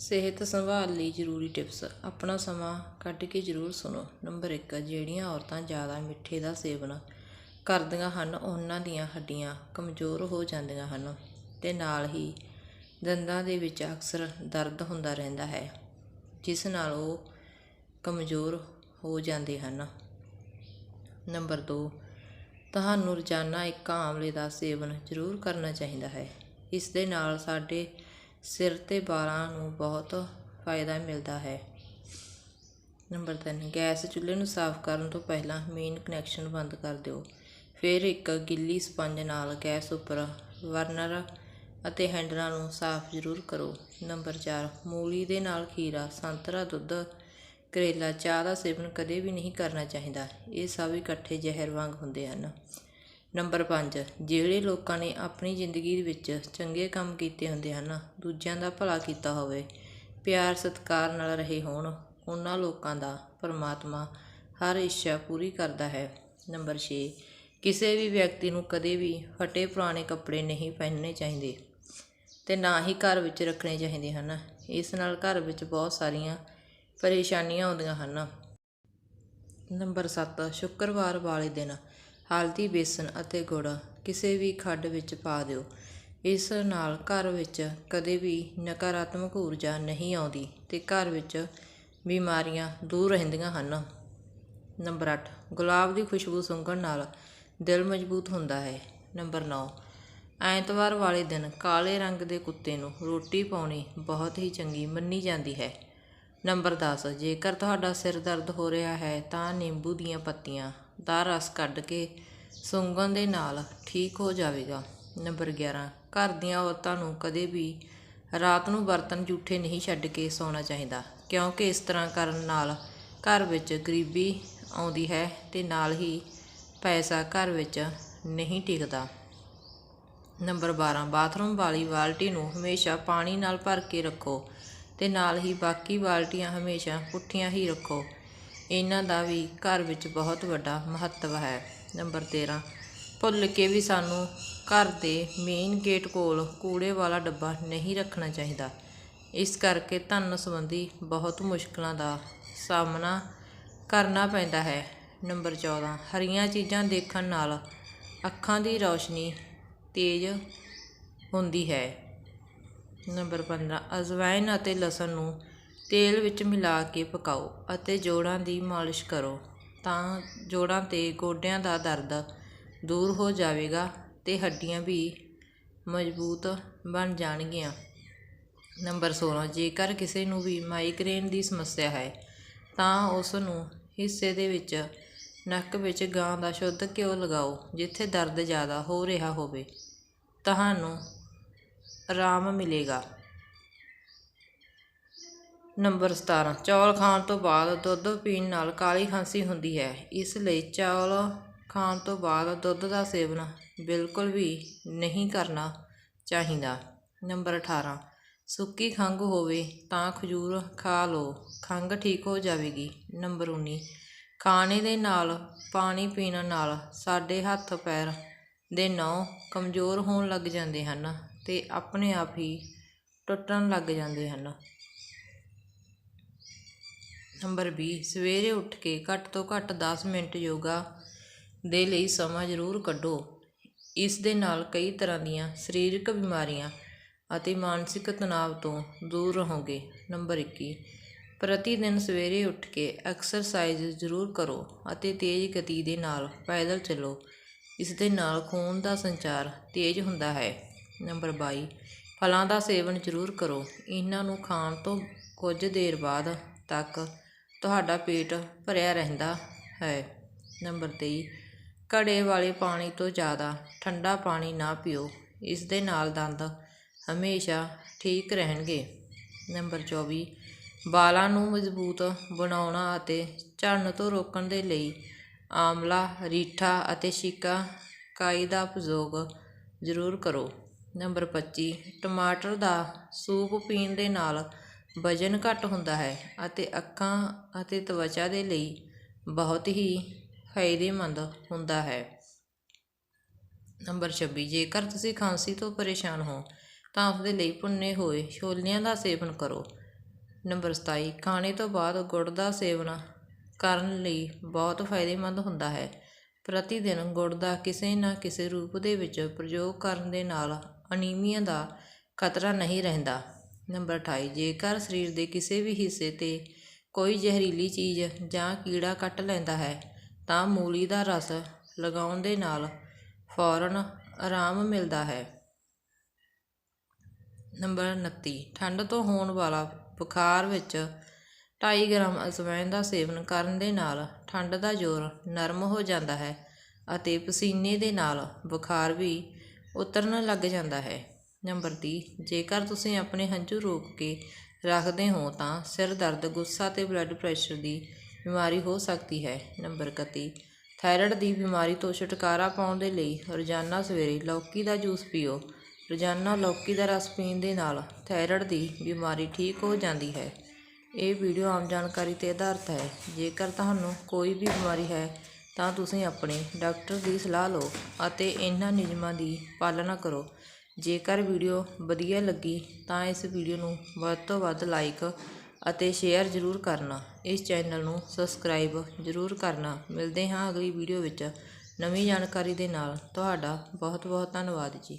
ਸਿਹਤ ਸੰਭਾਲ ਲਈ ਜ਼ਰੂਰੀ ਟਿਪਸ। ਆਪਣਾ ਸਮਾਂ ਕੱਢ ਕੇ ਜ਼ਰੂਰ ਸੁਣੋ। ਨੰਬਰ ਇੱਕ, ਜਿਹੜੀਆਂ ਔਰਤਾਂ ਜ਼ਿਆਦਾ ਮਿੱਠੇ ਦਾ ਸੇਵਨ ਕਰਦੀਆਂ ਹਨ, ਉਹਨਾਂ ਦੀਆਂ ਹੱਡੀਆਂ ਕਮਜ਼ੋਰ ਹੋ ਜਾਂਦੀਆਂ ਹਨ ਤੇ ਨਾਲ ਹੀ ਦੰਦਾਂ ਦੇ ਵਿੱਚ ਅਕਸਰ ਦਰਦ ਹੁੰਦਾ ਰਹਿੰਦਾ ਹੈ, ਜਿਸ ਨਾਲ ਉਹ ਕਮਜ਼ੋਰ ਹੋ ਜਾਂਦੇ ਹਨ। ਨੰਬਰ 2 ਤੁਹਾਨੂੰ ਰੋਜ਼ਾਨਾ ਇੱਕ ਆਮਲੇ ਦਾ ਸੇਵਨ ਜ਼ਰੂਰ ਕਰਨਾ ਚਾਹੀਦਾ ਹੈ। ਇਸ ਦੇ ਨਾਲ ਸਾਡੇ ਸਿਰ ਅਤੇ ਵਾਲਾਂ ਨੂੰ ਬਹੁਤ ਫਾਇਦਾ ਮਿਲਦਾ ਹੈ। ਨੰਬਰ ਤਿੰਨ, ਗੈਸ ਚੁੱਲ੍ਹੇ ਨੂੰ ਸਾਫ਼ ਕਰਨ ਤੋਂ ਪਹਿਲਾਂ ਮੇਨ ਕਨੈਕਸ਼ਨ ਬੰਦ ਕਰ ਦਿਓ। ਫਿਰ ਇੱਕ ਗਿੱਲੀ ਸਪੰਜ ਨਾਲ ਗੈਸ ਉੱਪਰ ਬਰਨਰ ਅਤੇ ਹੈਂਡਲਾਂ ਨੂੰ ਸਾਫ਼ ਜ਼ਰੂਰ ਕਰੋ। ਨੰਬਰ ਚਾਰ, ਮੂਲੀ ਦੇ ਨਾਲ ਖੀਰਾ, ਸੰਤਰਾ, ਦੁੱਧ, ਕਰੇਲਾ, ਚਾਹ ਦਾ ਸੇਵਨ ਕਦੇ ਵੀ ਨਹੀਂ ਕਰਨਾ ਚਾਹੀਦਾ। ਇਹ ਸਭ ਇਕੱਠੇ ਜ਼ਹਿਰ ਵਾਂਗ ਹੁੰਦੇ ਹਨ। ਨੰਬਰ ਪੰਜ, ਜਿਹੜੇ ਲੋਕਾਂ ਨੇ ਆਪਣੀ ਜ਼ਿੰਦਗੀ ਵਿੱਚ ਚੰਗੇ ਕੰਮ ਕੀਤੇ ਹੁੰਦੇ ਹਨ, ਦੂਜਿਆਂ ਦਾ ਭਲਾ ਕੀਤਾ ਹੋਵੇ, ਪਿਆਰ ਸਤਿਕਾਰ ਨਾਲ ਰਹੇ ਹੋਣ, ਉਹਨਾਂ ਲੋਕਾਂ ਦਾ ਪਰਮਾਤਮਾ ਹਰ ਇੱਛਾ ਪੂਰੀ ਕਰਦਾ ਹੈ। ਨੰਬਰ 6 ਕਿਸੇ ਵੀ ਵਿਅਕਤੀ ਨੂੰ ਕਦੇ ਵੀ ਫਟੇ ਪੁਰਾਣੇ ਕੱਪੜੇ ਨਹੀਂ ਪਹਿਨਣੇ ਚਾਹੀਦੇ ਤੇ ਨਾ ਹੀ ਘਰ ਵਿੱਚ ਰੱਖਣੇ ਚਾਹੀਦੇ ਹਨ। ਇਸ ਨਾਲ ਘਰ ਵਿੱਚ ਬਹੁਤ ਸਾਰੀਆਂ ਪਰੇਸ਼ਾਨੀਆਂ ਆਉਂਦੀਆਂ ਹਨ। ਨੰਬਰ 7 ਸ਼ੁੱਕਰਵਾਰ ਵਾਲੇ ਦਿਨ ਹਲਦੀ, ਬੇਸਨ ਅਤੇ ਗੁੜ ਕਿਸੇ ਵੀ ਖੱਡ ਵਿੱਚ ਪਾ ਦਿਓ। ਇਸ ਨਾਲ ਘਰ ਵਿੱਚ ਕਦੇ ਵੀ ਨਕਾਰਾਤਮਕ ਊਰਜਾ ਨਹੀਂ ਆਉਂਦੀ ਤੇ ਘਰ ਵਿੱਚ ਬਿਮਾਰੀਆਂ ਦੂਰ ਰਹਿੰਦੀਆਂ ਹਨ। ਨੰਬਰ 8 ਗੁਲਾਬ ਦੀ ਖੁਸ਼ਬੂ ਸੁੰਘਣ ਨਾਲ ਦਿਲ ਮਜ਼ਬੂਤ ਹੁੰਦਾ ਹੈ। ਨੰਬਰ 9 ਐਤਵਾਰ ਵਾਲੇ ਦਿਨ ਕਾਲੇ ਰੰਗ ਦੇ ਕੁੱਤੇ ਨੂੰ ਰੋਟੀ ਪਾਉਣੀ ਬਹੁਤ ਹੀ ਚੰਗੀ ਮੰਨੀ ਜਾਂਦੀ ਹੈ। ਨੰਬਰ 10 ਜੇਕਰ ਤੁਹਾਡਾ ਸਿਰ ਦਰਦ ਹੋ ਰਿਹਾ ਹੈ ਤਾਂ ਨਿੰਬੂ ਦੀਆਂ ਪੱਤੀਆਂ ਦਾ ਰਸ ਕੱਢ ਕੇ ਸੁੰਘਣ ਦੇ ਨਾਲ ਠੀਕ ਹੋ ਜਾਵੇਗਾ। ਨੰਬਰ 11 ਘਰ ਦੀਆਂ ਔਰਤਾਂ ਨੂੰ ਕਦੇ ਵੀ ਰਾਤ ਨੂੰ ਬਰਤਨ ਝੂਠੇ ਨਹੀਂ ਛੱਡ ਕੇ ਸੌਣਾ ਚਾਹੀਦਾ, ਕਿਉਂਕਿ ਇਸ ਤਰ੍ਹਾਂ ਕਰਨ ਨਾਲ ਘਰ ਵਿੱਚ ਗਰੀਬੀ ਆਉਂਦੀ ਹੈ ਤੇ ਨਾਲ ਹੀ ਪੈਸਾ ਘਰ ਵਿੱਚ ਨਹੀਂ ਟਿਕਦਾ। ਨੰਬਰ 12 ਬਾਥਰੂਮ ਵਾਲੀ ਬਾਲਟੀ ਨੂੰ ਹਮੇਸ਼ਾ ਪਾਣੀ ਨਾਲ ਭਰ ਕੇ ਰੱਖੋ। ਤੇ ਨਾਲ ਹੀ ਬਾਕੀ ਬਾਲਟੀਆਂ ਹਮੇਸ਼ਾ ਪੁੱਠੀਆਂ ਹੀ ਰੱਖੋ। ਇਹਨਾਂ ਦਾ ਵੀ ਘਰ ਵਿੱਚ ਬਹੁਤ ਵੱਡਾ ਮਹੱਤਵ ਹੈ। ਨੰਬਰ 13 ਭੁੱਲ ਕੇ ਵੀ ਸਾਨੂੰ ਘਰ ਦੇ ਮੇਨ ਗੇਟ ਕੋਲ ਕੂੜੇ ਵਾਲਾ ਡੱਬਾ ਨਹੀਂ ਰੱਖਣਾ ਚਾਹੀਦਾ। ਇਸ ਕਰਕੇ ਧਨ ਸੰਬੰਧੀ ਬਹੁਤ ਮੁਸ਼ਕਲਾਂ ਦਾ ਸਾਹਮਣਾ ਕਰਨਾ ਪੈਂਦਾ ਹੈ। ਨੰਬਰ 14 ਹਰੀਆਂ ਚੀਜ਼ਾਂ ਦੇਖਣ ਨਾਲ ਅੱਖਾਂ ਦੀ ਰੌਸ਼ਨੀ ਤੇਜ਼ ਹੁੰਦੀ ਹੈ। ਨੰਬਰ 15 ਅਜਵਾਇਨ ਅਤੇ ਲਸਣ ਨੂੰ ਤੇਲ ਵਿੱਚ ਮਿਲਾ ਕੇ ਪਕਾਓ ਅਤੇ ਜੋੜਾਂ ਦੀ ਮਾਲਿਸ਼ ਕਰੋ ਤਾਂ ਜੋੜਾਂ ਤੇ ਗੋਡਿਆਂ ਦਾ ਦਰਦ ਦੂਰ ਹੋ ਜਾਵੇਗਾ ਤੇ ਹੱਡੀਆਂ ਵੀ ਮਜ਼ਬੂਤ ਬਣ ਜਾਣਗੀਆਂ। ਨੰਬਰ 16 ਜੇਕਰ ਕਿਸੇ ਨੂੰ ਵੀ ਮਾਈਗ੍ਰੇਨ ਦੀ ਸਮੱਸਿਆ ਹੈ ਤਾਂ ਉਸ ਨੂੰ ਹਿੱਸੇ ਦੇ ਵਿੱਚ, ਨੱਕ ਵਿੱਚ ਗਾਂ ਦਾ ਸ਼ੁੱਧ ਘਿਓ ਲਗਾਓ ਜਿੱਥੇ ਦਰਦ ਜ਼ਿਆਦਾ ਹੋ ਰਿਹਾ ਹੋਵੇ। ਤੁਹਾਨੂੰ ਆਰਾਮ ਮਿਲੇਗਾ। ਨੰਬਰ 17 ਚੌਲ ਖਾਣ ਤੋਂ ਬਾਅਦ ਦੁੱਧ ਪੀਣ ਨਾਲ ਕਾਲੀ ਖਾਂਸੀ ਹੁੰਦੀ ਹੈ। ਇਸ ਲਈ ਚੌਲ ਖਾਣ ਤੋਂ ਬਾਅਦ ਦੁੱਧ ਦਾ ਸੇਵਨ ਬਿਲਕੁਲ ਵੀ ਨਹੀਂ ਕਰਨਾ ਚਾਹੀਦਾ। ਨੰਬਰ 18 ਸੁੱਕੀ ਖੰਘ ਹੋਵੇ ਤਾਂ ਖਜੂਰ ਖਾ ਲਓ, ਖੰਘ ਠੀਕ ਹੋ ਜਾਵੇਗੀ। ਨੰਬਰ 19 ਖਾਣੇ ਦੇ ਨਾਲ ਪਾਣੀ ਪੀਣ ਨਾਲ ਸਾਡੇ ਹੱਥ ਪੈਰ ਦੇ ਨਹੁੰ ਕਮਜ਼ੋਰ ਹੋਣ ਲੱਗ ਜਾਂਦੇ ਹਨ। ਤੇ ਆਪਣੇ ਆਪ ਹੀ ਟੁੱਟਣ ਲੱਗ ਜਾਂਦੇ ਹਨ। ਨੰਬਰ ਵੀਹ ਸਵੇਰੇ ਉੱਠ ਕੇ ਘੱਟ ਤੋਂ ਘੱਟ ਦਸ ਮਿੰਟ ਯੋਗਾ ਦੇ ਲਈ ਸਮਾਂ ਜ਼ਰੂਰ ਕੱਢੋ। ਇਸ ਦੇ ਨਾਲ ਕਈ ਤਰ੍ਹਾਂ ਦੀਆਂ ਸਰੀਰਕ ਬਿਮਾਰੀਆਂ ਅਤੇ ਮਾਨਸਿਕ ਤਣਾਅ ਤੋਂ ਦੂਰ ਰਹੋਗੇ। ਨੰਬਰ 21 ਪ੍ਰਤੀ ਦਿਨ ਸਵੇਰੇ ਉੱਠ ਕੇ ਐਕਸਰਸਾਈਜ਼ ਜ਼ਰੂਰ ਕਰੋ ਅਤੇ ਤੇਜ਼ ਗਤੀ ਦੇ ਨਾਲ ਪੈਦਲ ਚੱਲੋ। ਇਸ ਦੇ ਨਾਲ ਖੂਨ ਦਾ ਸੰਚਾਰ ਤੇਜ਼ ਹੁੰਦਾ ਹੈ। ਨੰਬਰ 22 ਫਲਾਂ ਦਾ ਸੇਵਨ ਜ਼ਰੂਰ ਕਰੋ। ਇਹਨਾਂ ਨੂੰ ਖਾਣ ਤੋਂ ਕੁਝ ਦੇਰ ਬਾਅਦ ਤੱਕ ਤੁਹਾਡਾ ਪੇਟ ਭਰਿਆ ਰਹਿੰਦਾ ਹੈ। ਨੰਬਰ 23 ਘੜੇ ਵਾਲੇ ਪਾਣੀ ਤੋਂ ਜ਼ਿਆਦਾ ਠੰਡਾ ਪਾਣੀ ਨਾ ਪੀਓ। ਇਸ ਦੇ ਨਾਲ ਦੰਦ ਹਮੇਸ਼ਾ ਠੀਕ ਰਹਿਣਗੇ। ਨੰਬਰ 24 ਵਾਲਾਂ ਨੂੰ ਮਜ਼ਬੂਤ ਬਣਾਉਣਾ ਅਤੇ ਝੜਨ ਤੋਂ ਰੋਕਣ ਦੇ ਲਈ ਆਮਲਾ, ਰੀਠਾ ਅਤੇ ਸ਼ਿਕਾ ਕਾਈ ਦਾ ਉਪਯੋਗ ਜ਼ਰੂਰ ਕਰੋ। ਨੰਬਰ 25 ਟਮਾਟਰ ਦਾ ਸੂਪ ਪੀਣ ਦੇ ਨਾਲ ਵਜਨ ਘੱਟ ਹੁੰਦਾ ਹੈ ਅਤੇ ਅੱਖਾਂ ਅਤੇ ਤਵਚਾ ਦੇ ਲਈ ਬਹੁਤ ਹੀ ਫਾਇਦੇਮੰਦ ਹੁੰਦਾ ਹੈ। ਨੰਬਰ 26 ਜੇਕਰ ਤੁਸੀਂ ਖਾਂਸੀ ਤੋਂ ਪਰੇਸ਼ਾਨ ਹੋ, ਤਾਂ ਉਸ ਦੇ ਲਈ ਭੁੰਨੇ ਹੋਏ ਛੋਲਿਆਂ ਦਾ ਸੇਵਨ ਕਰੋ। ਨੰਬਰ 27 ਖਾਣੇ ਤੋਂ ਬਾਅਦ ਗੁੜ ਦਾ ਸੇਵਨ ਕਰਨ ਲਈ ਬਹੁਤ ਫਾਇਦੇਮੰਦ ਹੁੰਦਾ ਹੈ। ਪ੍ਰਤੀ ਦਿਨ ਗੁੜ ਦਾ ਕਿਸੇ ਨਾ ਕਿਸੇ ਰੂਪ ਦੇ ਵਿੱਚ ਪ੍ਰਯੋਗ ਕਰਨ ਦੇ ਨਾਲ ਅਨੀਮੀਆ ਦਾ ਖਤਰਾ ਨਹੀਂ ਰਹਿੰਦਾ। ਨੰਬਰ 28 ਜੇਕਰ ਸਰੀਰ ਦੇ ਕਿਸੇ ਵੀ ਹਿੱਸੇ ਤੇ ਕੋਈ ਜ਼ਹਿਰੀਲੀ ਚੀਜ਼ ਜਾਂ ਕੀੜਾ ਕੱਟ ਲੈਂਦਾ ਹੈ, ਤਾਂ ਮੂਲੀ ਦਾ ਰਸ ਲਗਾਉਣ ਦੇ ਨਾਲ ਫੌਰਨ ਆਰਾਮ ਮਿਲਦਾ ਹੈ। ਨੰਬਰ 29 ਠੰਡ ਤੋਂ ਹੋਣ ਵਾਲਾ ਬੁਖਾਰ ਵਿੱਚ 2.5 ਗ੍ਰਾਮ ਅਜਵਾਇਣ ਦਾ ਸੇਵਨ ਕਰਨ ਦੇ ਨਾਲ ਠੰਡ ਦਾ ਜ਼ੋਰ ਨਰਮ ਹੋ ਜਾਂਦਾ ਹੈ ਅਤੇ ਪਸੀਨੇ ਦੇ ਨਾਲ ਬੁਖਾਰ ਵੀ ਉਤਰਨ ਲੱਗ ਜਾਂਦਾ ਹੈ। ਨੰਬਰ 30 ਜੇਕਰ ਤੁਸੀਂ ਆਪਣੇ ਹੰਝੂ ਰੋਕ ਕੇ ਰੱਖਦੇ ਹੋ ਤਾਂ ਸਿਰ ਦਰਦ, ਗੁੱਸਾ ਤੇ ਬਲੱਡ ਪ੍ਰੈਸ਼ਰ ਦੀ ਬਿਮਾਰੀ ਹੋ ਸਕਦੀ ਹੈ। ਨੰਬਰ 31 ਥਾਇਰਾਇਡ ਦੀ ਬਿਮਾਰੀ ਤੋਂ ਛੁਟਕਾਰਾ ਪਾਉਣ ਦੇ ਲਈ ਰੋਜ਼ਾਨਾ ਸਵੇਰੇ ਲੌਕੀ ਦਾ ਜੂਸ ਪੀਓ। ਰੋਜ਼ਾਨਾ ਲੌਕੀ ਦਾ ਰਸ ਪੀਣ ਦੇ ਨਾਲ ਥਾਇਰਾਇਡ ਦੀ ਬਿਮਾਰੀ ਠੀਕ ਹੋ ਜਾਂਦੀ ਹੈ। ਇਹ ਵੀਡੀਓ ਆਮ ਜਾਣਕਾਰੀ ਤੇ ਆਧਾਰਿਤ ਹੈ। ਜੇਕਰ ਤੁਹਾਨੂੰ ਕੋਈ ਵੀ ਬਿਮਾਰੀ ਹੈ ਤਾਂ ਤੁਸੀਂ ਆਪਣੇ ਡਾਕਟਰ ਦੀ ਸਲਾਹ ਲਓ ਅਤੇ ਇਹਨਾਂ ਨਿਯਮਾਂ ਦੀ ਪਾਲਣਾ ਕਰੋ। ਜੇਕਰ ਵੀਡੀਓ ਵਧੀਆ ਲੱਗੀ ਤਾਂ ਇਸ ਵੀਡੀਓ ਨੂੰ ਵੱਧ ਤੋਂ ਵੱਧ ਲਾਈਕ ਅਤੇ ਸ਼ੇਅਰ ਜ਼ਰੂਰ ਕਰਨਾ। ਇਸ ਚੈਨਲ ਨੂੰ ਸਬਸਕ੍ਰਾਈਬ ਜ਼ਰੂਰ ਕਰਨਾ। ਮਿਲਦੇ ਹਾਂ ਅਗਲੀ ਵੀਡੀਓ ਵਿੱਚ। ਨਵੀਂ ਜਾਣਕਾਰੀ ਦੇ ਨਾਲ। ਤੁਹਾਡਾ ਬਹੁਤ ਬਹੁਤ ਧੰਨਵਾਦ ਜੀ।